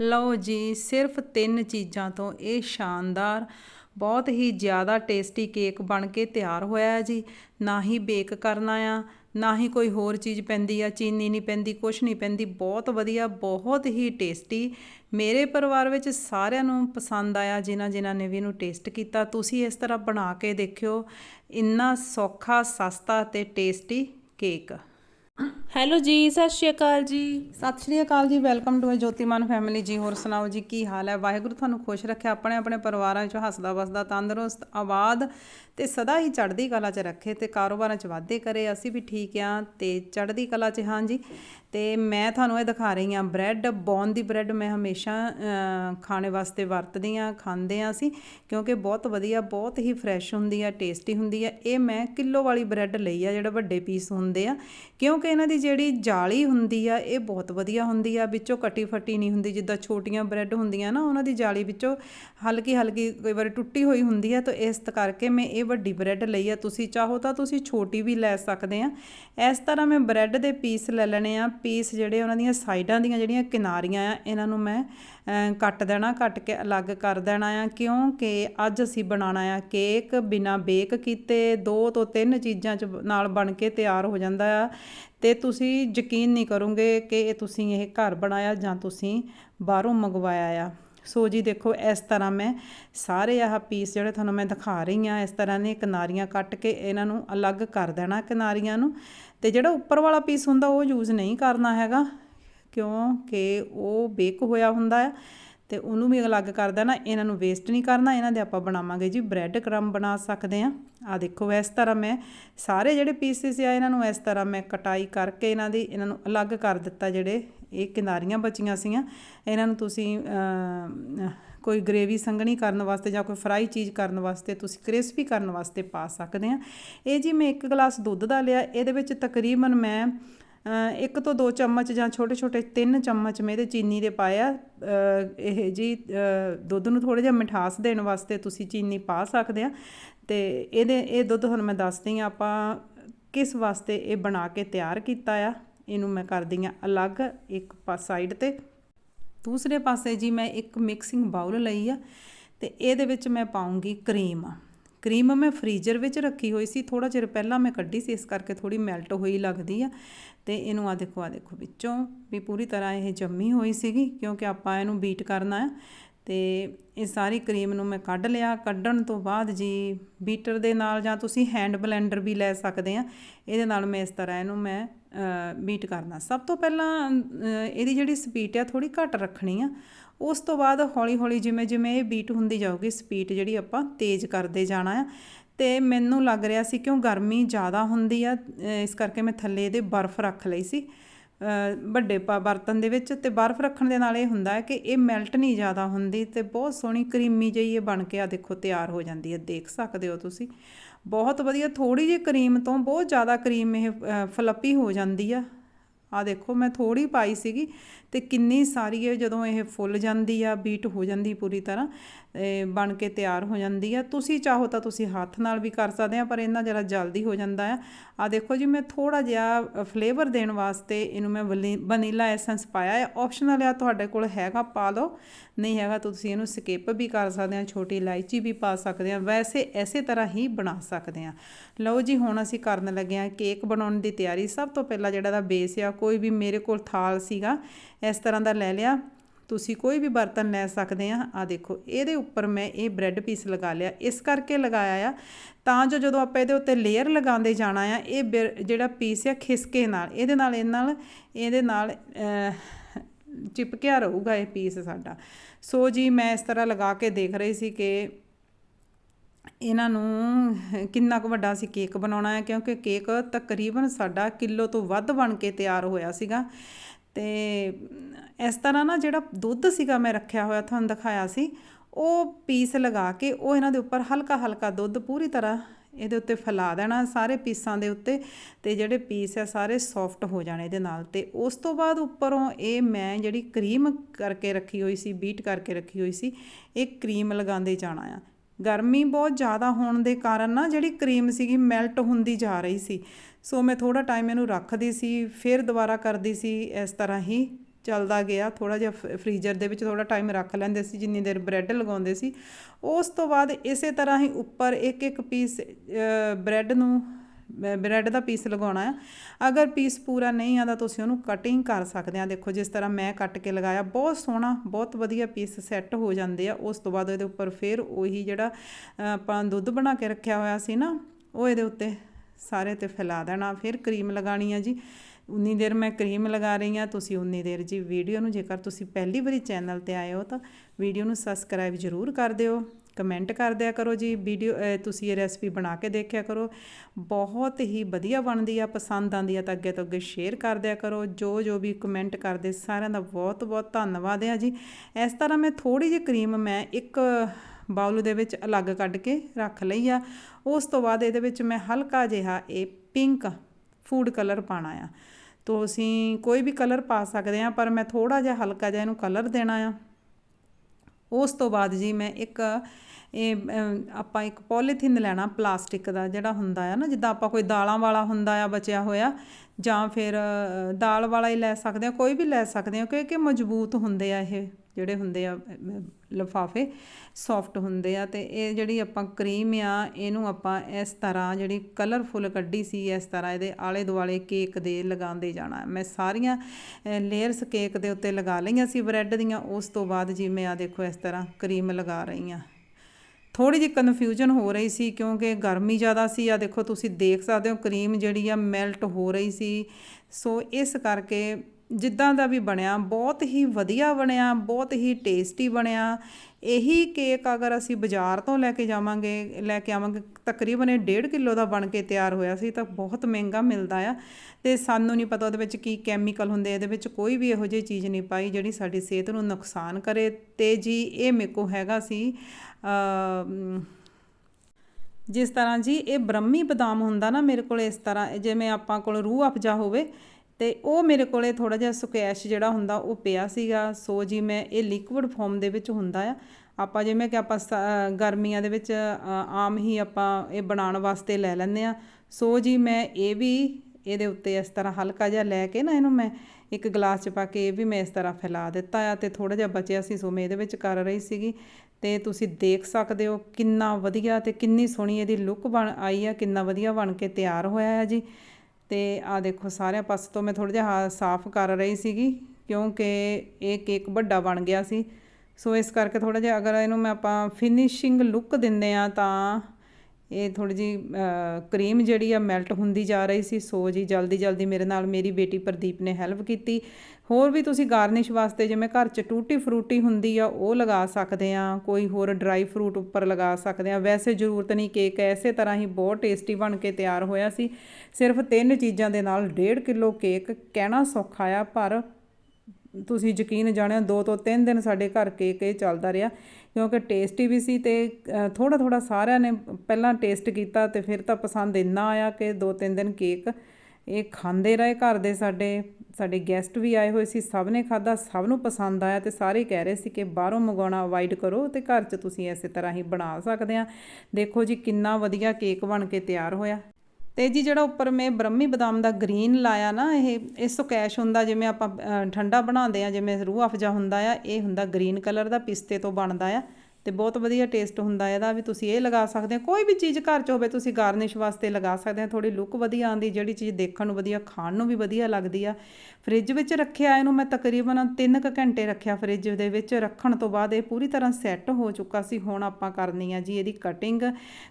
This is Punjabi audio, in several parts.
ਲਓ ਜੀ, ਸਿਰਫ ਤਿੰਨ ਚੀਜ਼ਾਂ ਤੋਂ ਇਹ ਸ਼ਾਨਦਾਰ, ਬਹੁਤ ਹੀ ਜ਼ਿਆਦਾ ਟੇਸਟੀ ਕੇਕ ਬਣ ਕੇ ਤਿਆਰ ਹੋਇਆ ਹੈ ਜੀ। ਨਾ ਹੀ ਬੇਕ ਕਰਨਾ ਆ, ਨਾ ਹੀ ਕੋਈ ਹੋਰ ਚੀਜ਼ ਪੈਂਦੀ ਆ, ਚੀਨੀ ਨਹੀਂ ਪੈਂਦੀ, ਕੁਛ ਨਹੀਂ ਪੈਂਦੀ, ਬਹੁਤ ਵਧੀਆ, ਬਹੁਤ ਹੀ ਟੇਸਟੀ। ਮੇਰੇ ਪਰਿਵਾਰ ਵਿੱਚ ਸਾਰਿਆਂ ਨੂੰ ਪਸੰਦ ਆਇਆ, ਜਿਨ੍ਹਾਂ ਜਿਨ੍ਹਾਂ ਨੇ ਵੀ ਇਹਨੂੰ ਟੇਸਟ ਕੀਤਾ। ਤੁਸੀਂ ਇਸ ਤਰ੍ਹਾਂ ਬਣਾ ਕੇ ਦੇਖਿਓ, ਇੰਨਾ ਸੌਖਾ, ਸਸਤਾ ਤੇ ਟੇਸਟੀ ਕੇਕ। ਹੈਲੋ ਜੀ, ਸਤਿ ਸ਼੍ਰੀ ਅਕਾਲ ਜੀ। ਸਤਿ ਸ਼੍ਰੀ ਅਕਾਲ ਜੀ, ਵੈਲਕਮ ਟੂ ਜੋਤੀਮਾਨ ਫੈਮਿਲੀ ਜੀ। ਹੋਰ ਸੁਣਾਓ ਜੀ, ਕੀ ਹਾਲ ਹੈ? ਵਾਹਿਗੁਰੂ ਤੁਹਾਨੂੰ ਖੁਸ਼ ਰੱਖੇ ਆਪਣੇ ਆਪਣੇ ਪਰਿਵਾਰਾਂ ਵਿੱਚ ਹੱਸਦਾ ਵਸਦਾ, ਤੰਦਰੁਸਤ, ਆਬਾਦ ਤੇ ਸਦਾ ਹੀ ਚੜ੍ਹਦੀ ਕਲਾ 'ਚ ਰੱਖੇ ਤੇ ਕਾਰੋਬਾਰਾਂ 'ਚ ਵਾਧੇ ਕਰੇ। ਅਸੀਂ ਵੀ ਠੀਕ ਆ ਤੇ ਚੜ੍ਹਦੀ ਕਲਾ 'ਚ ਹਾਂ ਜੀ। ਤੇ ਮੈਂ ਤੁਹਾਨੂੰ ਇਹ ਦਿਖਾ ਰਹੀ ਹਾਂ ਬ੍ਰੈਡ, ਬੌਨ ਦੀ ਬ੍ਰੈਡ ਮੈਂ ਹਮੇਸ਼ਾ ਖਾਣੇ ਵਾਸਤੇ ਵਰਤਦੀ ਆ, ਖਾਂਦੇ ਆ ਅਸੀਂ, ਕਿਉਂਕਿ ਬਹੁਤ ਵਧੀਆ, ਬਹੁਤ ਹੀ ਫਰੈਸ਼ ਹੁੰਦੀ ਆ ਟੇਸਟੀ ਹੁੰਦੀ ਆ। ਇਹ ਮੈਂ ਕਿਲੋ ਵਾਲੀ ਬ੍ਰੈਡ ਲਈ ਆ, ਜਿਹੜਾ ਵੱਡੇ ਪੀਸ ਹੁੰਦੇ ਆ। ਕਿਉਂਕਿ ਇਹਨਾਂ ਦੀ ਜਿਹੜੀ ਜਾਲੀ ਹੁੰਦੀ ਆ, ਇਹ ਬਹੁਤ ਵਧੀਆ ਹੁੰਦੀ ਆ, ਵਿੱਚੋਂ ਕਟੀ ਫਟੀ ਨਹੀਂ ਹੁੰਦੀ, ਜਿੱਦਾਂ ਛੋਟੀਆਂ ਬ੍ਰੈਡ ਹੁੰਦੀਆਂ ਨਾ, ਉਹਨਾਂ ਦੀ ਜਾਲੀ ਵਿੱਚੋਂ ਹਲਕੀ ਹਲਕੀ ਕਈ ਵਾਰੀ ਟੁੱਟੀ ਹੋਈ ਹੁੰਦੀ ਆ, ਤਾਂ ਇਸ ਕਰਕੇ ਮੈਂ ਇਹ ਵੱਡੀ ਬ੍ਰੈਡ ਲਈ ਆ। ਤੁਸੀਂ ਚਾਹੋ ਤਾਂ ਤੁਸੀਂ ਛੋਟੀ ਵੀ ਲੈ ਸਕਦੇ ਆ। ਇਸ ਤਰ੍ਹਾਂ ਮੈਂ ਬ੍ਰੈਡ ਦੇ ਪੀਸ ਲੈ ਲੈਣੇ ਆ। ਪੀਸ ਜਿਹੜੇ ਉਹਨਾਂ ਦੀਆਂ ਸਾਈਡਾਂ ਦੀਆਂ ਜਿਹੜੀਆਂ ਕਿਨਾਰੀਆਂ ਆ, ਇਹਨਾਂ ਨੂੰ ਮੈਂ ਕੱਟ ਦੇਣਾ, ਕੱਟ ਕੇ ਅਲੱਗ ਕਰ ਦੇਣਾ ਆ, ਕਿਉਂਕਿ ਅੱਜ ਅਸੀਂ ਬਣਾਉਣਾ ਆ ਕੇਕ, ਬਿਨਾ ਬੇਕ ਕੀਤੇ ਦੋ ਤੋਂ ਤਿੰਨ ਚੀਜ਼ਾਂ ਚ ਨਾਲ ਬਣ ਕੇ ਤਿਆਰ ਹੋ ਜਾਂਦਾ ਆ। ਤੇ ਤੁਸੀਂ ਯਕੀਨ ਨਹੀਂ ਕਰੋਗੇ ਕਿ ਇਹ ਤੁਸੀਂ ਇਹ ਘਰ ਬਣਾਇਆ ਜਾਂ ਤੁਸੀਂ ਬਾਹਰੋਂ ਮੰਗਵਾਇਆ ਆ। ਸੋ ਜੀ ਦੇਖੋ, ਇਸ ਤਰ੍ਹਾਂ ਮੈਂ ਸਾਰੇ ਆਹ ਪੀਸ ਜਿਹੜੇ ਤੁਹਾਨੂੰ ਮੈਂ ਦਿਖਾ ਰਹੀ ਆ, ਇਸ ਤਰ੍ਹਾਂ ਨੇ ਕਿਨਾਰੀਆਂ ਕੱਟ ਕੇ ਇਹਨਾਂ ਨੂੰ ਅਲੱਗ ਕਰ ਦੇਣਾ ਕਿਨਾਰੀਆਂ ਨੂੰ। ਤੇ ਜਿਹੜਾ ਉੱਪਰ ਵਾਲਾ ਪੀਸ ਹੁੰਦਾ, ਉਹ ਯੂਜ਼ ਨਹੀਂ ਕਰਨਾ ਹੈਗਾ। ਕਿਉਂਕਿ ਉਹ ਬੇਕ ਹੋਇਆ ਹੁੰਦਾ ਹੈ ਤੇ ਉਹਨੂੰ ਵੀ ਅਲੱਗ ਕਰਦਾ ਨਾ, ਇਹਨਾਂ ਨੂੰ ਵੇਸਟ ਨਹੀਂ ਕਰਨਾ, ਇਹਨਾਂ ਦੇ ਆਪਾਂ ਬਣਾਵਾਂਗੇ ਜੀ ਬ੍ਰੈਡ ਕਰਮ ਬਣਾ ਸਕਦੇ ਆ ਆ ਦੇਖੋ ਇਸ ਤਰ੍ਹਾਂ ਮੈਂ ਸਾਰੇ ਜਿਹੜੇ ਪੀਸਿਸ ਆ, ਇਹਨਾਂ ਨੂੰ ਇਸ ਤਰ੍ਹਾਂ ਮੈਂ ਕਟਾਈ ਕਰਕੇ ਇਹਨਾਂ ਦੀ, ਇਹਨਾਂ ਨੂੰ ਅਲੱਗ ਕਰ ਦਿੱਤਾ ਜਿਹੜੇ ਇਹ ਕਿਨਾਰੀਆਂ ਬਚੀਆਂ ਸੀਆਂ। ਇਹਨਾਂ ਨੂੰ ਤੁਸੀਂ ਕੋਈ ਗ੍ਰੇਵੀ ਸੰਘਣੀ ਕਰਨ ਵਾਸਤੇ ਜਾਂ ਕੋਈ ਫਰਾਈ ਚੀਜ਼ ਕਰਨ ਵਾਸਤੇ ਤੁਸੀਂ ਕ੍ਰਿਸਪੀ ਕਰਨ ਵਾਸਤੇ ਪਾ ਸਕਦੇ ਆ ਇਹ ਜੀ ਮੈਂ ਇੱਕ ਗਲਾਸ ਦੁੱਧ ਦਾ ਲਿਆ, ਇਹਦੇ ਵਿੱਚ ਤਕਰੀਬਨ ਮੈਂ ਇੱਕ ਤੋਂ ਦੋ ਚਮਚ ਜਾਂ ਛੋਟੇ ਛੋਟੇ ਤਿੰਨ ਚਮਚ ਮੈਂ ਇਹਦੇ ਚੀਨੀ ਦੇ ਪਾਇਆ। ਇਹ ਜੀ ਦੁੱਧ ਨੂੰ ਥੋੜਾ ਜਿਹਾ ਮਿਠਾਸ ਦੇਣ ਵਾਸਤੇ ਤੁਸੀਂ ਚੀਨੀ ਪਾ ਸਕਦੇ ਆ। ਤੇ ਇਹਦੇ, ਇਹ ਦੁੱਧ ਤੁਹਾਨੂੰ ਮੈਂ ਦੱਸਦੀ ਆ ਆਪਾਂ ਕਿਸ ਵਾਸਤੇ ਇਹ ਬਣਾ ਕੇ ਤਿਆਰ ਕੀਤਾ ਆ। ਇਹਨੂੰ ਮੈਂ ਕਰਦੀ ਆ ਅਲੱਗ ਇੱਕ ਸਾਈਡ ਤੇ। ਦੂਸਰੇ ਪਾਸੇ ਜੀ ਮੈਂ ਇੱਕ ਮਿਕਸਿੰਗ ਬਾਉਲ ਲਈ ਆ ਤੇ ਇਹਦੇ ਵਿੱਚ ਮੈਂ ਪਾਉਂਗੀ ਕਰੀਮ। ਕਰੀਮ ਮੈਂ ਫ੍ਰੀਜ਼ਰ ਵਿੱਚ ਰੱਖੀ ਹੋਈ ਸੀ ਥੋੜਾ ਚਿਰ ਪਹਿਲਾਂ ਮੈਂ ਕੱਢੀ ਸੀ, ਇਸ ਕਰਕੇ ਥੋੜੀ ਮੈਲਟ ਹੋਈ ਲੱਗਦੀ ਆ। ਤੇ ਇਹਨੂੰ ਆ ਦੇਖੋ ਆ ਦੇਖੋ, ਵਿੱਚੋਂ ਵੀ ਪੂਰੀ ਤਰ੍ਹਾਂ ਇਹ ਜੰਮੀ ਹੋਈ ਸੀਗੀ, ਕਿਉਂਕਿ ਆਪਾਂ ਇਹਨੂੰ ਬੀਟ ਕਰਨਾ ਆ। ਤੇ ਇਹ ਸਾਰੀ ਕਰੀਮ ਨੂੰ ਮੈਂ ਕੱਢ ਲਿਆ, ਕੱਢਣ ਤੋਂ ਬਾਅਦ ਜੀ ਬੀਟਰ ਦੇ ਨਾਲ ਜਾਂ ਤੁਸੀਂ ਹੈਂਡ ਬਲੈਂਡਰ ਵੀ ਲੈ ਸਕਦੇ ਆ। ਇਹਦੇ ਨਾਲ ਮੈਂ ਇਸ ਤਰ੍ਹਾਂ ਇਹਨੂੰ ਮੈਂ ਬੀਟ ਕਰਨਾ। ਸਭ ਤੋਂ ਪਹਿਲਾਂ ਇਹਦੀ ਜਿਹੜੀ ਸਪੀਡ ਆ ਥੋੜੀ ਘੱਟ ਰੱਖਣੀ ਆ। ਉਸ ਤੋਂ ਬਾਅਦ ਹੌਲੀ ਹੌਲੀ ਜਿਵੇਂ ਜਿਵੇਂ ਇਹ ਬੀਟ ਹੁੰਦੀ ਜਾਊਗੀ ਸਪੀਡ ਜਿਹੜੀ ਆਪਾਂ ਤੇਜ਼ ਕਰਦੇ ਜਾਣਾ ਆ। ਤੇ ਮੈਨੂੰ ਲੱਗ ਰਿਹਾ ਸੀ ਕਿਉਂ ਗਰਮੀ ਜ਼ਿਆਦਾ ਹੁੰਦੀ ਆ ਇਸ ਕਰਕੇ ਮੈਂ ਥੱਲੇ ਇਹਦੇ ਬਰਫ਼ ਰੱਖ ਲਈ ਸੀ ਵੱਡੇ ਪਾ ਬਰਤਨ ਦੇ ਵਿੱਚ। ਤੇ ਬਰਫ਼ ਰੱਖਣ ਦੇ ਨਾਲ ਇਹ ਹੁੰਦਾ ਹੈ ਕਿ ਇਹ ਮੈਲਟ ਨਹੀਂ ਜ਼ਿਆਦਾ ਹੁੰਦੀ ਤੇ ਬਹੁਤ ਸੋਹਣੀ ਕਰੀਮੀ ਜਿਹੀ ਇਹ ਬਣ ਕੇ ਆ ਦੇਖੋ ਤਿਆਰ ਹੋ ਜਾਂਦੀ ਹੈ। ਦੇਖ ਸਕਦੇ ਹੋ ਤੁਸੀਂ। ਬਹੁਤ ਵਧੀਆ ਥੋੜੀ ਜਿਹੀ ਕਰੀਮ ਤੋਂ ਬਹੁਤ ਜ਼ਿਆਦਾ ਕਰੀਮ ਇਹ ਫਲੱਪੀ ਹੋ ਜਾਂਦੀ ਆ। ਆ ਦੇਖੋ, ਮੈਂ ਥੋੜੀ ਪਾਈ ਸੀਗੀ ਤੇ ਕਿੰਨੀ ਸਾਰੀ ਇਹ ਜਦੋਂ ਇਹ ਫੁੱਲ ਜਾਂਦੀ ਆ, ਬੀਟ ਹੋ ਜਾਂਦੀ ਪੂਰੀ ਤਰ੍ਹਾਂ ਬਣ ਕੇ ਤਿਆਰ ਹੋ ਜਾਂਦੀ ਆ। ਤੁਸੀਂ ਚਾਹੋ ਤਾਂ ਤੁਸੀਂ ਹੱਥ ਨਾਲ ਵੀ ਕਰ ਸਕਦੇ ਆ, ਪਰ ਇਹਨਾਂ ਜਰਾ ਜਲਦੀ ਹੋ ਜਾਂਦਾ ਆ। ਆ ਦੇਖੋ ਜੀ, ਮੈਂ ਥੋੜਾ ਜਿਹਾ ਫਲੇਵਰ ਦੇਣ ਵਾਸਤੇ ਇਹਨੂੰ ਮੈਂ ਵਨੀਲਾ ਐਸੈਂਸ ਪਾਇਆ ਹੈ ਆਪਸ਼ਨਲ ਆ, ਤੁਹਾਡੇ ਕੋਲ ਹੈਗਾ, ਪਾ ਲਓ। ਨਹੀਂ ਹੈਗਾ ਤਾਂ ਤੁਸੀਂ ਇਹਨੂੰ ਸਕਿਪ ਵੀ ਕਰ ਸਕਦੇ ਆ, ਛੋਟੀ ਇਲਾਇਚੀ ਵੀ ਪਾ ਸਕਦੇ ਆ। ਵੈਸੇ ਐਸੇ ਤਰ੍ਹਾਂ ਹੀ ਬਣਾ ਸਕਦੇ ਆ। ਲਓ ਜੀ, ਹੁਣ ਅਸੀਂ ਕਰਨ ਲੱਗੇ ਆ ਕੇਕ ਬਣਾਉਣ ਦੀ ਤਿਆਰੀ। ਸਭ ਤੋਂ ਪਹਿਲਾਂ ਜਿਹੜਾ ਦਾ ਬੇਸ ਆ, ਕੋਈ ਵੀ ਮੇਰੇ ਕੋਲ ਥਾਲ ਸੀਗਾ, ਇਸ ਤਰ੍ਹਾਂ ਦਾ ਲੈ ਲਿਆ। ਤੁਸੀਂ ਕੋਈ ਵੀ ਬਰਤਨ ਲੈ ਸਕਦੇ ਆ ਆ ਦੇਖੋ, ਇਹਦੇ ਉੱਪਰ ਮੈਂ ਇਹ ਬ੍ਰੈਡ ਪੀਸ ਲਗਾ ਲਿਆ। ਇਸ ਕਰਕੇ ਲਗਾਇਆ ਆ, ਤਾਂ ਜੋ ਜਦੋਂ ਆਪਾਂ ਇਹਦੇ ਉੱਤੇ ਲੇਅਰ ਲਗਾਉਂਦੇ ਜਾਣਾ ਆ, ਇਹ ਬਿਰ- ਜਿਹੜਾ ਪੀਸ ਆ ਖਿਸਕੇ ਨਾਲ, ਇਹਦੇ ਨਾਲ ਇਹ ਨਾਲ, ਇਹਦੇ ਨਾਲ ਚਿਪਕਿਆ ਰਹੂਗਾ ਇਹ ਪੀਸ ਸਾਡਾ। ਸੋ ਜੀ, ਮੈਂ ਇਸ ਤਰ੍ਹਾਂ ਲਗਾ ਕੇ ਦੇਖ ਰਹੀ ਸੀ ਕਿ ਇਹਨਾਂ ਨੂੰ ਕਿੰਨਾ ਕੁ ਵੱਡਾ ਸੀ ਕੇਕ ਬਣਾਉਣਾ ਹੈ ਕਿਉਂਕਿ ਕੇਕ ਤਕਰੀਬਨ ਸਾਡਾ ਕਿਲੋ ਤੋਂ ਵੱਧ ਬਣ ਕੇ ਤਿਆਰ ਹੋਇਆ ਸੀਗਾ। ਤੇ ਇਸ ਤਰ੍ਹਾਂ ਨਾ ਜਿਹੜਾ ਦੁੱਧ ਸੀਗਾ ਮੈਂ ਰੱਖਿਆ ਹੋਇਆ ਤੁਹਾਨੂੰ ਦਿਖਾਇਆ ਸੀ, ਉਹ ਪੀਸ ਲਗਾ ਕੇ ਉਹ ਇਹਨਾਂ ਦੇ ਉੱਪਰ ਹਲਕਾ ਹਲਕਾ ਦੁੱਧ ਪੂਰੀ ਤਰ੍ਹਾਂ ਇਹਦੇ ਉੱਤੇ ਫੈਲਾ ਦੇਣਾ ਸਾਰੇ ਪੀਸਾਂ ਦੇ ਉੱਤੇ ਤੇ ਜਿਹੜੇ ਪੀਸ ਆ ਸਾਰੇ ਸੌਫਟ ਹੋ ਜਾਣੇ ਇਹਦੇ ਨਾਲ ਤੇ ਉਸ ਤੋਂ ਬਾਅਦ ਉੱਪਰੋਂ ਇਹ ਮੈਂ ਜਿਹੜੀ ਕਰੀਮ ਕਰਕੇ ਰੱਖੀ ਹੋਈ ਸੀ ਬੀਟ ਕਰਕੇ ਰੱਖੀ ਹੋਈ ਸੀ, ਇਹ ਕਰੀਮ ਲਗਾਉਂਦੇ ਜਾਣਾ ਆ। ਗਰਮੀ ਬਹੁਤ ਜ਼ਿਆਦਾ ਹੋਣ ਦੇ ਕਾਰਨ ਨਾ ਜਿਹੜੀ ਕਰੀਮ ਸੀਗੀ ਮੈਲਟ ਹੁੰਦੀ ਜਾ ਰਹੀ ਸੀ। ਸੋ ਮੈਂ ਥੋੜਾ ਟਾਈਮ ਇਹਨੂੰ ਰੱਖਦੀ ਸੀ, ਫਿਰ ਦੁਬਾਰਾ ਕਰਦੀ ਸੀ, ਇਸ ਤਰ੍ਹਾਂ ਹੀ ਚੱਲਦਾ ਗਿਆ। ਥੋੜਾ ਜਿਹਾ ਫ- ਫ੍ਰੀਜ਼ਰ ਦੇ ਵਿੱਚ ਥੋੜਾ ਟਾਈਮ ਰੱਖ ਲੈਂਦੇ ਸੀ, ਜਿੰਨੀ ਦੇਰ ਬ੍ਰੈਡ ਲਗਾਉਂਦੇ ਸੀ। ਉਸ ਤੋਂ ਬਾਅਦ ਇਸੇ ਤਰ੍ਹਾਂ ਹੀ ਉੱਪਰ ਇੱਕ ਇੱਕ ਪੀਸ ਬ੍ਰੈਡ ਨੂੰ ਬ੍ਰੈਡ ਦਾ ਪੀਸ ਲਗਾਉਣਾ ਆ। ਅਗਰ ਪੀਸ ਪੂਰਾ ਨਹੀਂ ਆਉਂਦਾ ਤੁਸੀਂ ਉਹਨੂੰ ਕਟਿੰਗ ਕਰ ਸਕਦੇ ਆ। ਦੇਖੋ, ਜਿਸ ਤਰ੍ਹਾਂ ਮੈਂ ਕੱਟ ਕੇ ਲਗਾਇਆ, ਬਹੁਤ ਸੋਹਣਾ, ਬਹੁਤ ਵਧੀਆ ਪੀਸ ਸੈੱਟ ਹੋ ਜਾਂਦੇ ਆ। ਉਸ ਤੋਂ ਬਾਅਦ ਉਹਦੇ ਉੱਪਰ ਫਿਰ ਉਹੀ ਜਿਹੜਾ ਆਪਾਂ ਦੁੱਧ ਬਣਾ ਕੇ ਰੱਖਿਆ ਹੋਇਆ ਸੀ ਨਾ, ਉਹ ਇਹਦੇ ਉੱਤੇ ਸਾਰੇ ਤੇ ਫੈਲਾ ਦੇਣਾ। ਫਿਰ ਕਰੀਮ ਲਗਾਣੀ ਆ ਜੀ। ਉਨੀ ਦੇਰ ਮੈਂ ਕਰੀਮ ਲਗਾ ਰਹੀ ਹਾਂ ਤੁਸੀਂ ਉਨੀ ਦੇਰ ਜੀ ਵੀਡੀਓ ਨੂੰ ਜੇਕਰ ਤੁਸੀਂ ਪਹਿਲੀ ਵਾਰੀ ਚੈਨਲ ਤੇ ਆਏ ਹੋ ਤਾਂ ਵੀਡੀਓ ਨੂੰ ਸਬਸਕ੍ਰਾਈਬ ਜ਼ਰੂਰ ਕਰ ਦਿਓ। ਕਮੈਂਟ ਕਰ ਦਿਆ ਕਰੋ ਜੀ। ਵੀਡੀਓ ਤੁਸੀਂ ਇਹ ਰੈਸਪੀ ਬਣਾ ਕੇ ਦੇਖਿਆ ਕਰੋ। ਬਹੁਤ ਹੀ ਵਧੀਆ ਬਣਦੀ ਆ। ਪਸੰਦ ਆਂਦੀ ਆ ਤਾਂ ਅੱਗੇ ਤੋਂ ਅੱਗੇ ਸ਼ੇਅਰ ਕਰ ਦਿਆ ਕਰੋ। ਜੋ ਜੋ ਵੀ ਕਮੈਂਟ ਕਰਦੇ ਸਾਰਿਆਂ ਦਾ ਬਹੁਤ ਬਹੁਤ ਧੰਨਵਾਦ ਆ ਜੀ। ਇਸ ਤਰ੍ਹਾਂ ਮੈਂ ਥੋੜੀ ਜਿਹੀ ਕਰੀਮ ਮੈਂ ਇੱਕ ਬਾਉਲ ਦੇ ਵਿੱਚ ਅਲੱਗ ਕੱਢ ਕੇ ਰੱਖ ਲਈ ਆ। ਉਸ ਤੋਂ ਬਾਅਦ ਇਹਦੇ ਵਿੱਚ ਮੈਂ ਹਲਕਾ ਜਿਹਾ ਇਹ ਪਿੰਕ ਫੂਡ ਕਲਰ ਪਾਣਾ ਆ। ਤੁਸੀਂ ਕੋਈ ਵੀ ਕਲਰ ਪਾ ਸਕਦੇ ਆ, ਪਰ ਮੈਂ ਥੋੜਾ ਜਿਹਾ ਹਲਕਾ ਜਿਹਾ ਇਹਨੂੰ ਕਲਰ ਦੇਣਾ ਆ। ਉਸ ਤੋਂ ਬਾਅਦ ਜੀ ਮੈਂ ਇੱਕ ਇਹ ਆਪਾਂ ਇੱਕ ਪੋਲੀਥੀਨ ਲੈਣਾ ਪਲਾਸਟਿਕ ਦਾ ਜਿਹੜਾ ਹੁੰਦਾ ਆ ਨਾ, ਜਿੱਦਾਂ ਆਪਾਂ ਕੋਈ ਦਾਲਾਂ ਵਾਲਾ ਹੁੰਦਾ ਆ, ਬਚਿਆ ਹੋਇਆ, ਜਾਂ ਫਿਰ ਦਾਲ ਵਾਲਾ ਹੀ ਲੈ ਸਕਦੇ ਆ, ਕੋਈ ਵੀ ਲੈ ਸਕਦੇ ਆ, ਕਿਉਂਕਿ ਮਜ਼ਬੂਤ ਹੁੰਦੇ ਆ ਇਹ, ਜਿਹੜੇ ਹੁੰਦੇ ਆ ਲਫਾਫੇ ਸੌਫਟ ਹੁੰਦੇ ਆ ਤੇ ਇਹ ਜਿਹੜੀ ਆਪਾਂ ਕਰੀਮ ਆ, ਇਹਨੂੰ ਆਪਾਂ ਇਸ ਤਰ੍ਹਾਂ ਜਿਹੜੀ ਕਲਰਫੁਲ ਕੱਢੀ ਸੀ, ਇਸ ਤਰ੍ਹਾਂ ਇਹਦੇ ਆਲੇ ਦੁਆਲੇ ਕੇਕ ਦੇ ਲਗਾਉਂਦੇ ਜਾਣਾ। ਮੈਂ ਸਾਰੀਆਂ ਲੇਅਰਸ ਕੇਕ ਦੇ ਉੱਤੇ ਲਗਾ ਲਈਆਂ ਸੀ ਬ੍ਰੈਡ ਦੀਆਂ, ਉਸ ਤੋਂ ਬਾਅਦ ਜਿਵੇਂ ਮੈਂ ਆ ਦੇਖੋ ਇਸ ਤਰ੍ਹਾਂ ਕਰੀਮ ਲਗਾ ਰਹੀ ਆ ਥੋੜੀ ਜਿਹੀ ਕਨਫਿਊਜ਼ਨ ਹੋ ਰਹੀ ਸੀ ਕਿਉਂਕਿ ਗਰਮੀ ਜ਼ਿਆਦਾ ਸੀ ਆ ਦੇਖੋ ਤੁਸੀਂ ਦੇਖ ਸਕਦੇ ਹੋ ਕਰੀਮ ਜਿਹੜੀ ਆ ਮੈਲਟ ਹੋ ਰਹੀ ਸੀ। ਸੋ ਇਸ ਕਰਕੇ ਜਿੱਦਾਂ ਦਾ ਵੀ ਬਣਿਆ, ਬਹੁਤ ਹੀ ਵਧੀਆ ਬਣਿਆ, ਬਹੁਤ ਹੀ ਟੇਸਟੀ ਬਣਿਆ। ਇਹੀ ਕੇਕ ਅਗਰ ਅਸੀਂ ਬਾਜ਼ਾਰ ਤੋਂ ਲੈ ਕੇ ਜਾਵਾਂਗੇ, ਲੈ ਕੇ ਆਵਾਂਗੇ, ਤਕਰੀਬਨ ਇਹ 1.5 ਕਿਲੋ ਦਾ ਬਣ ਕੇ ਤਿਆਰ ਹੋਇਆ ਸੀ, ਤਾਂ ਬਹੁਤ ਮਹਿੰਗਾ ਮਿਲਦਾ ਆ। ਤੇ ਸਾਨੂੰ ਨਹੀਂ ਪਤਾ ਉਹਦੇ ਵਿੱਚ ਕੀ ਕੈਮੀਕਲ ਹੁੰਦੇ, ਇਹਦੇ ਵਿੱਚ ਕੋਈ ਵੀ ਇਹੋ ਜਿਹੀ ਚੀਜ਼ ਨਹੀਂ ਪਾਈ ਜਿਹੜੀ ਸਾਡੀ ਸਿਹਤ ਨੂੰ ਨੁਕਸਾਨ ਕਰੇ। ਤੇ ਜੀ, ਇਹ ਮੇਰੇ ਕੋ ਹੈਗਾ ਸੀ ਜਿਸ ਤਰ੍ਹਾਂ ਜੀ, ਇਹ ਬ੍ਰਹਮੀ ਬਦਾਮ ਹੁੰਦਾ ਨਾ ਮੇਰੇ ਕੋਲ, ਇਸ ਤਰ੍ਹਾਂ ਜਿਵੇਂ ਆਪਾਂ ਕੋਲ ਰੂਹ ਅਫਜਾ ਹੋਵੇ ਤੇ ਉਹ ਮੇਰੇ ਕੋਲੇ ਥੋੜਾ ਜਿਹਾ ਸੁਕੈਸ਼ ਜਿਹੜਾ ਹੁੰਦਾ, ਉਹ ਪਿਆ ਸੀਗਾ। ਸੋ ਜੀ, ਮੈਂ ਇਹ ਲਿਕਵਿਡ ਫਾਰਮ ਦੇ ਵਿੱਚ ਹੁੰਦਾ ਆ। ਆਪਾਂ ਜਿਵੇਂ ਕਿ ਆਪਾਂ ਸ- ਗਰਮੀਆਂ ਦੇ ਵਿੱਚ ਆਮ ਹੀ ਆਪਾਂ ਇਹ ਬਣਾਉਣ ਵਾਸਤੇ ਲੈ ਲੈਂਦੇ ਆ ਸੋ ਜੀ, ਮੈਂ ਇਹ ਵੀ ਇਹਦੇ ਉੱਤੇ ਇਸ ਤਰ੍ਹਾਂ ਹਲਕਾ ਜਿਹਾ ਲੈ ਕੇ ਨਾ ਇਹਨੂੰ ਮੈਂ ਇੱਕ ਗਲਾਸ 'ਚ ਪਾ ਕੇ ਇਹ ਵੀ ਮੈਂ ਇਸ ਤਰ੍ਹਾਂ ਫੈਲਾ ਦਿੱਤਾ ਆ ਤੇ ਥੋੜਾ ਜਿਹਾ ਬਚਿਆ ਸੀ। ਸੋ ਮੈਂ ਇਹਦੇ ਵਿੱਚ ਕਰ ਰਹੀ ਸੀਗੀ ਤੇ ਤੁਸੀਂ ਦੇਖ ਸਕਦੇ ਹੋ ਕਿੰਨਾ ਵਧੀਆ ਤੇ ਕਿੰਨੀ ਸੋਹਣੀ ਇਹਦੀ ਲੁੱਕ ਬਣ, ਆਈ ਆ, ਕਿੰਨਾ ਵਧੀਆ ਬਣ ਕੇ ਤਿਆਰ ਹੋਇਆ ਹੈ ਜੀ। ਤੇ ਆ ਦੇਖੋ ਸਾਰਿਆਂ ਪਾਸੇ ਤੋਂ ਮੈਂ ਥੋੜਾ ਜਿਹਾ ਸਾਫ਼ ਕਰ ਰਹੀ ਸੀਗੀ, ਕਿਉਂਕਿ ਇਹ ਕੇਕ ਵੱਡਾ ਬਣ ਗਿਆ ਸੀ। ਸੋ ਇਸ ਕਰਕੇ ਥੋੜਾ ਜਿਹਾ ਅਗਰ ਇਹਨੂੰ ਮੈਂ ਆਪਾਂ ਫਿਨਿਸ਼ਿੰਗ ਲੁੱਕ ਦਿੰਦੇ ਆ ਤਾਂ ਇਹ ਥੋੜੀ ਜੀ ਕਰੀਮ ਜਿਹੜੀ ਆ ਮੈਲਟ ਹੁੰਦੀ ਜਾ ਰਹੀ ਸੀ, ਸੋ ਜੀ ਜਲਦੀ ਜਲਦੀ ਮੇਰੇ ਨਾਲ ਮੇਰੀ ਬੇਟੀ ਪ੍ਰਦੀਪ ਨੇ ਹੈਲਪ ਕੀਤੀ। ਹੋਰ ਵੀ ਤੁਸੀਂ ਗਾਰਨਿਸ਼ ਵਾਸਤੇ ਜਿਵੇਂ ਘਰ 'ਚ ਟੂਟੀ ਫਰੂਟੀ ਹੁੰਦੀ ਆ, ਉਹ ਲਗਾ ਸਕਦੇ ਆ, ਕੋਈ ਹੋਰ ਡਰਾਈ ਫਰੂਟ ਉੱਪਰ ਲਗਾ ਸਕਦੇ ਆ। ਵੈਸੇ ਜ਼ਰੂਰਤ ਨਹੀਂ ਕੇਕ ਐਸੇ ਤਰ੍ਹਾਂ ਹੀ ਬਹੁਤ ਟੇਸਟੀ ਬਣ ਕੇ ਤਿਆਰ ਹੋਇਆ ਸੀ। ਸਿਰਫ ਤਿੰਨ ਚੀਜ਼ਾਂ ਦੇ ਨਾਲ 1.5 ਕਿਲੋ ਕੇਕ ਕਹਿਣਾ ਸੌਖਾ ਆ, ਪਰ ਤੁਸੀਂ ਯਕੀਨ ਜਾਣਿਓ, ਦੋ ਤੋਂ ਤਿੰਨ ਦਿਨ ਸਾਡੇ ਘਰ ਕੇਕ ਇਹ ਚੱਲਦਾ ਰਿਹਾ। ਕਿਉਂਕਿ ਟੇਸਟੀ ਵੀ ਸੀ ਤੇ ਥੋੜਾ ਥੋੜਾ ਸਾਰਿਆਂ ਨੇ ਪਹਿਲਾਂ ਟੇਸਟ ਕੀਤਾ ਤੇ ਫਿਰ ਤਾਂ ਪਸੰਦ ਇੰਨਾ ਆਇਆ ਕਿ ਦੋ ਤਿੰਨ ਦਿਨ ਕੇਕ ਇਹ ਖਾਂਦੇ ਰਹੇ ਘਰ ਦੇ ਸਾਡੇ ਸਾਡੇ ਗੈਸਟ ਵੀ ਆਏ ਹੋਏ ਸੀ, ਸਭ ਨੇ ਖਾਦਾ ਸਭ ਨੂੰ ਪਸੰਦ ਆਇਆ ਤੇ ਸਾਰੇ ਕਹਿ ਰਹੇ ਸੀ ਕਿ ਬਾਹਰੋਂ ਮੰਗਾਉਣਾ ਅਵਾਇਡ ਕਰੋ ਤੇ ਘਰ 'ਚ ਤੁਸੀਂ ਇਸੇ ਤਰ੍ਹਾਂ ਹੀ ਬਣਾ ਸਕਦੇ ਆ। ਦੇਖੋ ਜੀ ਕਿੰਨਾ ਵਧੀਆ ਕੇਕ ਬਣ ਕੇ ਤਿਆਰ ਹੋਇਆ। ਤੇ ਜੀ ਜਿਹੜਾ ਉੱਪਰ ਮੈਂ ਬ੍ਰਹਮੀ ਬਦਾਮ ਦਾ ਗ੍ਰੀਨ ਲਾਇਆ ਨਾ, ਇਹ ਇਹ ਸੁਕੈਸ਼ ਹੁੰਦਾ ਜਿਵੇਂ ਆਪਾਂ ਠੰਡਾ ਬਣਾਉਂਦੇ ਆ, ਜਿਵੇਂ ਰੂਹ ਅਫਜਾ ਹੁੰਦਾ ਆ, ਇਹ ਹੁੰਦਾ ਗ੍ਰੀਨ ਕਲਰ ਦਾ, ਪਿਸਤੇ ਤੋਂ ਬਣਦਾ ਆ। ਤੇ ਬਹੁਤ ਵਧੀਆ ਟੇਸਟ ਹੁੰਦਾ ਇਹਦਾ ਵੀ ਤੁਸੀਂ ਇਹ ਲਗਾ ਸਕਦੇ ਹੋ। ਕੋਈ ਵੀ ਚੀਜ਼ ਘਰ 'ਚ ਹੋਵੇ ਤੁਸੀਂ ਗਾਰਨਿਸ਼ ਵਾਸਤੇ ਲਗਾ ਸਕਦੇ ਹੋ। ਥੋੜੀ ਲੁੱਕ ਵਧੀਆ ਆਉਂਦੀ, ਜਿਹੜੀ ਚੀਜ਼ ਦੇਖਣ ਨੂੰ ਵਧੀਆ, ਖਾਣ ਨੂੰ ਵੀ ਵਧੀਆ ਲੱਗਦੀ ਆ। ਫ੍ਰਿਜ ਵਿੱਚ ਰੱਖਿਆ ਇਹਨੂੰ ਮੈਂ ਤਕਰੀਬਨ 3 ਕੁ ਘੰਟੇ ਰੱਖਿਆ ਫ੍ਰਿਜ ਦੇ ਵਿੱਚ। ਰੱਖਣ ਤੋਂ ਬਾਅਦ ਇਹ ਪੂਰੀ ਤਰ੍ਹਾਂ ਸੈੱਟ ਹੋ ਚੁੱਕਾ ਸੀ। ਹੁਣ ਆਪਾਂ ਕਰਨੀ ਆ ਜੀ ਇਹਦੀ ਕਟਿੰਗ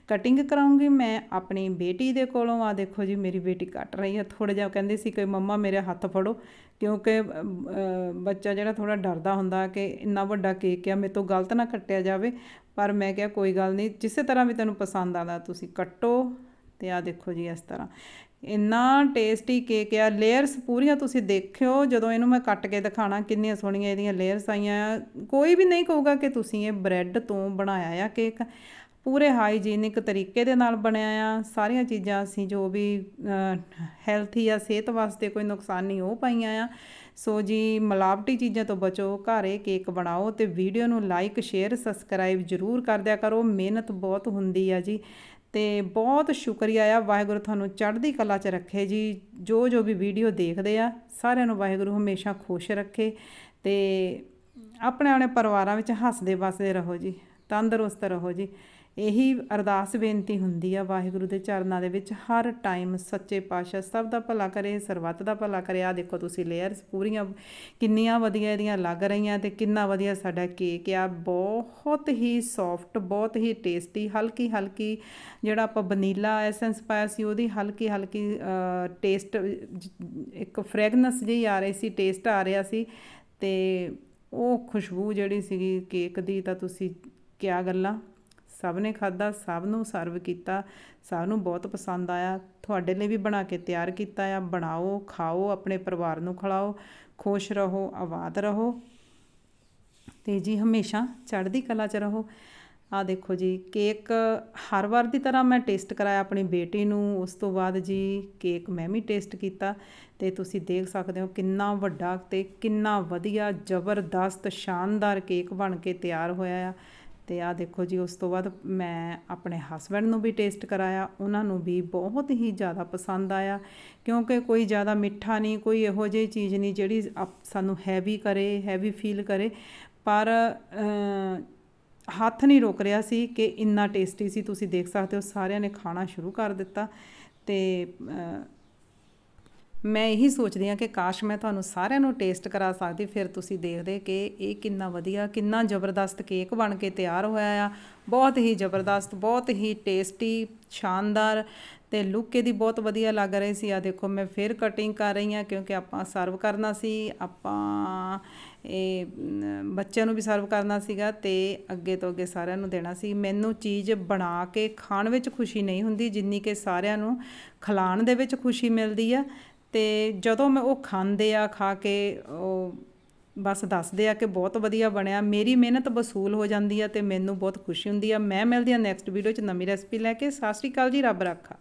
ਕਟਿੰਗ ਕਰਾਉਂਗੀ ਮੈਂ ਆਪਣੀ ਬੇਟੀ ਦੇ ਕੋਲੋਂ। ਆ ਦੇਖੋ ਜੀ, ਮੇਰੀ ਬੇਟੀ ਕੱਟ ਰਹੀ ਆ। ਥੋੜਾ ਜਿਹਾ ਕਹਿੰਦੀ ਸੀ ਕਿ ਮੰਮਾ ਮੇਰੇ ਹੱਥ ਫੜੋ, ਕਿਉਂਕਿ ਬੱਚਾ ਜਿਹੜਾ ਥੋੜਾ ਡਰਦਾ ਹੁੰਦਾ ਕਿ ਇੰਨਾ ਵੱਡਾ ਕੇਕ ਆ, ਮੇਰੇ ਤੋਂ ਗਲਤ ਨਾ ਕੱਟਿਆ ਜਾਵੇ। ਪਰ ਮੈਂ ਕਿਹਾ, ਕੋਈ ਗੱਲ ਨਹੀਂ, ਜਿਸੇ ਤਰ੍ਹਾਂ ਵੀ ਤੈਨੂੰ ਪਸੰਦ ਆਉਂਦਾ ਤੁਸੀਂ ਕੱਟੋ ਤੇ ਆ ਦੇਖੋ ਜੀ ਇਸ ਤਰ੍ਹਾਂ। ਇੰਨਾ ਟੇਸਟੀ ਕੇਕ ਆ ਲੇਅਰਸ ਪੂਰੀਆਂ ਤੁਸੀਂ ਦੇਖਿਓ, ਜਦੋਂ ਇਹਨੂੰ ਮੈਂ ਕੱਟ ਕੇ ਦਿਖਾਣਾ, ਕਿੰਨੀਆਂ ਸੋਹਣੀਆਂ ਇਹਦੀਆਂ ਲੇਅਰਸ ਆਈਆਂ ਆ। ਕੋਈ ਵੀ ਨਹੀਂ ਕਹੂਗਾ ਕਿ ਤੁਸੀਂ ਇਹ ਬ੍ਰੈਡ ਤੋਂ ਬਣਾਇਆ ਆ ਕੇਕ ਪੂਰੇ ਹਾਈਜੀਨਿਕ ਤਰੀਕੇ ਦੇ ਨਾਲ ਬਣਿਆ ਆ। ਸਾਰੀਆਂ ਚੀਜ਼ਾਂ ਅਸੀਂ ਜੋ ਵੀ ਹੈਲਥੀ ਆ, ਸਿਹਤ ਵਾਸਤੇ ਕੋਈ ਨੁਕਸਾਨ ਨਹੀਂ ਉਹ ਪਾਈਆਂ ਆ। ਸੋ ਜੀ, ਮਿਲਾਵਟੀ ਚੀਜ਼ਾਂ ਤੋਂ ਬਚੋ, ਘਰ ਇਹ ਕੇਕ ਬਣਾਓ ਤੇ ਵੀਡੀਓ ਨੂੰ ਲਾਈਕ ਸ਼ੇਅਰ ਸਬਸਕ੍ਰਾਈਬ ਜ਼ਰੂਰ ਕਰ ਦਿਆ ਕਰੋ। ਮਿਹਨਤ ਬਹੁਤ ਹੁੰਦੀ ਆ ਜੀ ਤੇ ਬਹੁਤ ਸ਼ੁਕਰੀਆ ਆ। ਵਾਹਿਗੁਰੂ ਤੁਹਾਨੂੰ ਚੜ੍ਹਦੀ ਕਲਾ 'ਚ ਰੱਖੇ ਜੀ। ਜੋ ਜੋ ਵੀ ਵੀਡੀਓ ਦੇਖਦੇ ਆ, ਸਾਰਿਆਂ ਨੂੰ ਵਾਹਿਗੁਰੂ ਹਮੇਸ਼ਾ ਖੁਸ਼ ਰੱਖੇ ਤੇ ਆਪਣੇ ਆਪਣੇ ਪਰਿਵਾਰਾਂ ਵਿੱਚ ਹੱਸਦੇ ਵਸਦੇ ਰਹੋ ਜੀ, ਤੰਦਰੁਸਤ ਰਹੋ ਜੀ। ਇਹੀ ਅਰਦਾਸ ਬੇਨਤੀ ਹੁੰਦੀ ਆ ਵਾਹਿਗੁਰੂ ਦੇ ਚਰਨਾਂ ਦੇ ਵਿੱਚ, ਹਰ ਟਾਈਮ ਸੱਚੇ ਪਾਤਸ਼ਾਹ ਸਭ ਦਾ ਭਲਾ ਕਰੇ, ਸਰਬੱਤ ਦਾ ਭਲਾ ਕਰੇ। ਆ ਦੇਖੋ ਤੁਸੀਂ ਲੇਅਰਸ ਪੂਰੀਆਂ, ਕਿੰਨੀਆਂ ਵਧੀਆ ਇਹਦੀਆਂ ਲੱਗ ਰਹੀਆਂ ਤੇ ਕਿੰਨਾ ਵਧੀਆ ਸਾਡਾ ਕੇਕ ਆ। ਬਹੁਤ ਹੀ ਸੌਫਟ ਬਹੁਤ ਹੀ ਟੇਸਟੀ ਹਲਕੀ ਹਲਕੀ ਜਿਹੜਾ ਆਪਾਂ ਵਨੀਲਾ ਐਸੈਂਸ ਪਾਇਆ ਸੀ, ਉਹਦੀ ਹਲਕੀ ਹਲਕੀ ਟੇਸਟ ਇੱਕ ਫ੍ਰੈਗਨੈਂਸ ਜਿਹੀ ਆ ਰਹੀ ਸੀ ਟੇਸਟ ਆ ਰਿਹਾ ਸੀ ਤੇ ਉਹ ਖੁਸ਼ਬੂ ਜਿਹੜੀ ਸੀਗੀ ਕੇਕ ਦੀ ਤਾਂ ਤੁਸੀਂ ਕਿਆ ਗੱਲਾਂ? ਸਭ ਨੇ ਖਾਦਾ ਸਭ ਨੂੰ ਸਰਵ ਕੀਤਾ, ਸਭ ਨੂੰ ਬਹੁਤ ਪਸੰਦ ਆਇਆ। ਤੁਹਾਡੇ ਲਈ ਵੀ ਬਣਾ ਕੇ ਤਿਆਰ ਕੀਤਾ ਆ। ਬਣਾਓ, ਖਾਓ, ਆਪਣੇ ਪਰਿਵਾਰ ਨੂੰ ਖਿਲਾਓ, ਖੁਸ਼ ਰਹੋ, ਆਬਾਦ ਰਹੋ। ਤੇ ਜੀ ਹਮੇਸ਼ਾ ਚੜ੍ਹਦੀ ਕਲਾ 'ਚ ਰਹੋ। ਆ ਦੇਖੋ ਜੀ, ਕੇਕ ਹਰ ਵਾਰ ਦੀ ਤਰ੍ਹਾਂ ਮੈਂ ਟੇਸਟ ਕਰਾਇਆ ਆਪਣੀ ਬੇਟੀ ਨੂੰ। ਉਸ ਤੋਂ ਬਾਅਦ ਜੀ ਕੇਕ ਮੈਂ ਵੀ ਟੇਸਟ ਕੀਤਾ। ਤੇ ਤੁਸੀਂ ਦੇਖ ਸਕਦੇ ਹੋ ਕਿੰਨਾ ਵੱਡਾ ਤੇ ਕਿੰਨਾ ਵਧੀਆ, ਜ਼ਬਰਦਸਤ, ਸ਼ਾਨਦਾਰ ਕੇਕ ਬਣ ਕੇ ਤਿਆਰ ਹੋਇਆ ਆ। ਤੇ ਆ ਦੇਖੋ ਜੀ, ਉਸ ਤੋਂ ਬਾਅਦ ਮੈਂ ਆਪਣੇ ਹਸਬੰਡ ਨੂੰ ਵੀ ਟੇਸਟ ਕਰਾਇਆ, ਉਹਨਾਂ ਨੂੰ ਵੀ ਬਹੁਤ ਹੀ ਜ਼ਿਆਦਾ ਪਸੰਦ ਆਇਆ, ਕਿਉਂਕਿ ਕੋਈ ਜ਼ਿਆਦਾ ਮਿੱਠਾ ਨਹੀਂ, ਕੋਈ ਇਹੋ ਜਿਹੀ ਚੀਜ਼ ਨਹੀਂ ਜਿਹੜੀ ਆਪ- ਸਾਨੂੰ ਹੈਵੀ ਕਰੇ ਹੈਵੀ ਫੀਲ ਕਰੇ, ਪਰ ਹੱਥ ਨਹੀਂ ਰੁਕ ਰਿਹਾ ਸੀ ਕਿ ਇੰਨਾ ਟੇਸਟੀ ਸੀ। ਤੁਸੀਂ ਦੇਖ ਸਕਦੇ ਹੋ, ਸਾਰਿਆਂ ਨੇ ਖਾਣਾ ਸ਼ੁਰੂ ਕਰ ਦਿੱਤਾ ਤੇ ਮੈਂ ਇਹੀ ਸੋਚਦੀ ਹਾਂ ਕਿ ਕਾਸ਼ ਮੈਂ ਤੁਹਾਨੂੰ ਸਾਰਿਆਂ ਨੂੰ ਟੇਸਟ ਕਰਾ ਸਕਦੀ, ਫਿਰ ਤੁਸੀਂ ਦੇਖਦੇ ਕਿ ਇਹ ਕਿੰਨਾ ਵਧੀਆ, ਕਿੰਨਾ ਜ਼ਬਰਦਸਤ ਕੇਕ ਬਣ ਕੇ ਤਿਆਰ ਹੋਇਆ ਆ। ਬਹੁਤ ਹੀ ਜ਼ਬਰਦਸਤ, ਬਹੁਤ ਹੀ ਟੇਸਟੀ ਸ਼ਾਨਦਾਰ ਤੇ ਲੁੱਕ ਇਹਦੀ ਬਹੁਤ ਵਧੀਆ ਲੱਗ ਰਹੀ ਸੀ। ਆ ਦੇਖੋ, ਮੈਂ ਫਿਰ ਕਟਿੰਗ ਕਰ ਰਹੀ ਹਾਂ ਕਿਉਂਕਿ ਆਪਾਂ ਸਰਵ ਕਰਨਾ ਸੀ, ਆਪਾਂ ਇਹ ਬੱਚਿਆਂ ਨੂੰ ਵੀ ਸਰਵ ਕਰਨਾ ਸੀਗਾ ਤੇ ਅੱਗੇ ਤੋਂ ਅੱਗੇ ਸਾਰਿਆਂ ਨੂੰ ਦੇਣਾ ਸੀ। ਮੈਨੂੰ ਚੀਜ਼ ਬਣਾ ਕੇ ਖਾਣ ਵਿੱਚ ਖੁਸ਼ੀ ਨਹੀਂ ਹੁੰਦੀ, ਜਿੰਨੀ ਕਿ ਸਾਰਿਆਂ ਨੂੰ ਖਿਲਾਉਣ ਦੇ ਵਿੱਚ ਖੁਸ਼ੀ ਮਿਲਦੀ ਆ। ਅਤੇ ਜਦੋਂ ਮੈਂ ਉਹ ਖਾਂਦੇ ਆ, ਖਾ ਕੇ ਉਹ ਬਸ ਦੱਸਦੇ ਆ ਕਿ ਬਹੁਤ ਵਧੀਆ ਬਣਿਆ। ਮੇਰੀ ਮਿਹਨਤ ਵਸੂਲ ਹੋ ਜਾਂਦੀ ਆ ਅਤੇ ਮੈਨੂੰ ਬਹੁਤ ਖੁਸ਼ੀ ਹੁੰਦੀ ਆ। ਮੈਂ ਮਿਲਦੀ ਆ ਨੈਕਸਟ ਵੀਡੀਓ 'ਚ ਨਵੀਂ ਰੈਸਪੀ ਲੈ ਕੇ, ਸਤਿ ਸ਼੍ਰੀ ਅਕਾਲ ਜੀ, ਰੱਬ ਰੱਖਾ।